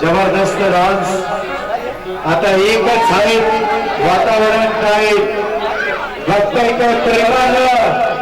जबरदस्त डान्स आता एकच आहेत वातावरण काय बघताय का प्रेमानं